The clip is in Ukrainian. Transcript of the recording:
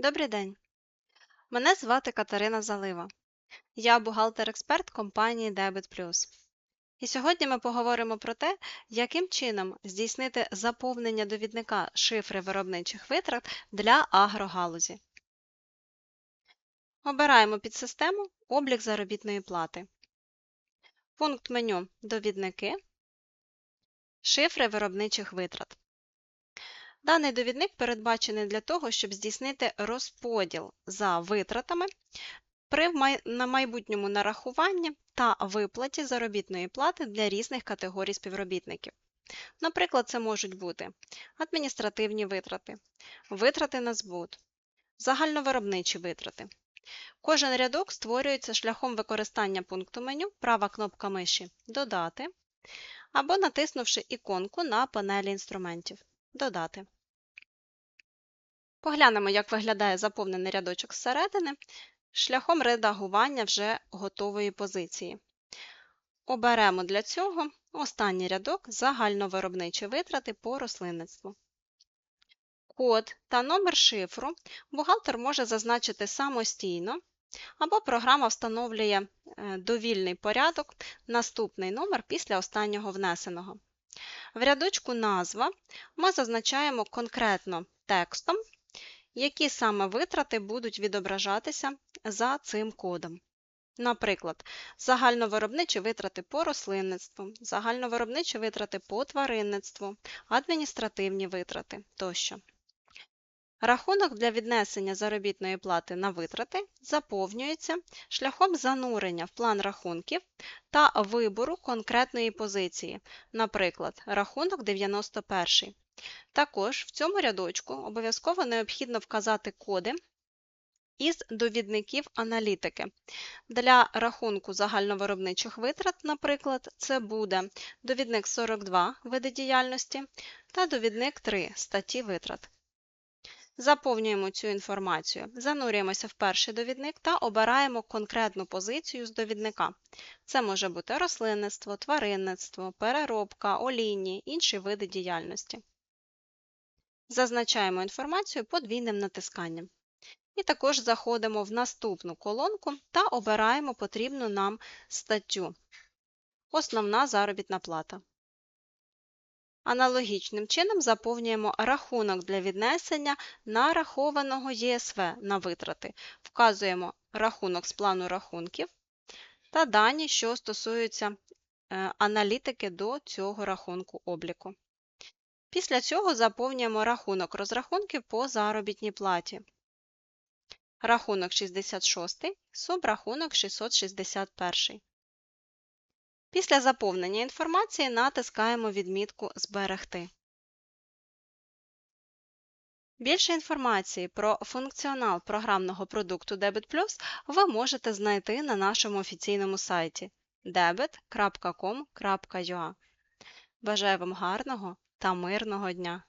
Добрий день. Мене звати Катерина Залива. Я бухгалтер-експерт компанії Debit. І сьогодні ми поговоримо про те, яким чином здійснити заповнення довідника шифри виробничих витрат для агрогалузі. Обираємо підсистему Облік заробітної плати. Пункт меню Довідники. Шифри виробничих витрат. Даний довідник передбачений для того, щоб здійснити розподіл за витратами при на майбутньому нарахуванні та виплаті заробітної плати для різних категорій співробітників. Наприклад, це можуть бути адміністративні витрати, витрати на збут, загальновиробничі витрати. Кожен рядок створюється шляхом використання пункту меню права кнопка миші Додати або натиснувши іконку на панелі інструментів Додати. Поглянемо, як виглядає заповнений рядочок зсередини шляхом редагування вже готової позиції. Оберемо для цього останній рядок загальновиробничі витрати по рослинництву. Код та номер шифру бухгалтер може зазначити самостійно, або програма встановлює е, довільний порядок, наступний номер після останнього внесеного. В рядочку назва ми зазначаємо конкретно текстом, які саме витрати будуть відображатися за цим кодом. Наприклад, загальновиробничі витрати по рослинництву, загальновиробничі витрати по тваринництву, адміністративні витрати тощо. Рахунок для віднесення заробітної плати на витрати заповнюється шляхом занурення в план рахунків та вибору конкретної позиції, наприклад, рахунок 91. Також в цьому рядочку обов'язково необхідно вказати коди із довідників аналітики. Для рахунку загальновиробничих витрат, наприклад, це буде довідник 42 види діяльності та довідник 3 статті витрат. Заповнюємо цю інформацію, занурюємося в перший довідник та обираємо конкретну позицію з довідника. Це може бути рослинництво, тваринництво, переробка, олійні, інші види діяльності. Зазначаємо інформацію подвійним натисканням. І також заходимо в наступну колонку та обираємо потрібну нам статтю Основна заробітна плата. Аналогічним чином заповнюємо рахунок для віднесення нарахованого ЄСВ на витрати. Вказуємо рахунок з плану рахунків та дані, що стосуються е, аналітики до цього рахунку обліку. Після цього заповнюємо рахунок розрахунків по заробітній платі. Рахунок 66, субрахунок 661. Після заповнення інформації натискаємо відмітку Зберегти. Більше інформації про функціонал програмного продукту Debit Plus ви можете знайти на нашому офіційному сайті debit.com.ua. Бажаю вам гарного та мирного дня!